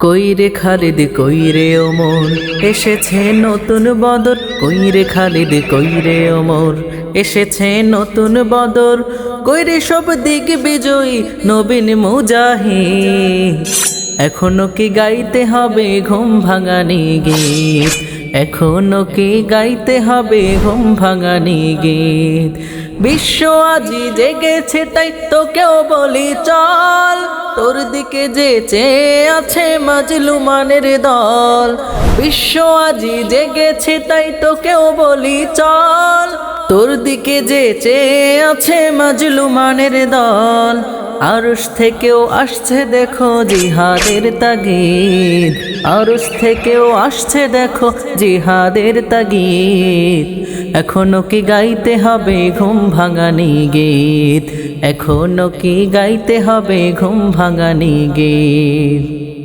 কইরে খালিদ, কইরে ওমর। এসেছে নতুন বদর। কইরে খালিদ, কইরে ওমর। এসেছে নতুন বদর। কইরে সব দিক বিজয়ী নবীন মুজাহিদ। এখনও কি গাইতে হবে ঘুম ভাঙানি গীত? এখনও কি গাইতে হবে ঘুম ভাঙানি গীত? বিশ্ব আজি জেগেছে তাই তোকেও বলি চল। তোর দিকে যে চেয়ে আছে মাজলুমানের দল। বিশ্ব আজি জেগেছে, তাই তোকেও বলি চল। তোর দিকে যে চেয়ে আছে মাজলুমানের দল। আরস থেকেও আসছে দেখো জিহাদের তাগিদ। আরস থেকেও আসছে দেখো জিহাদের তাগিদ। এখনও কি গাইতে হবে ঘুম ভাঙানি গীত? এখনও কি গাইতে হবে ঘুম ভাঙানি গীত?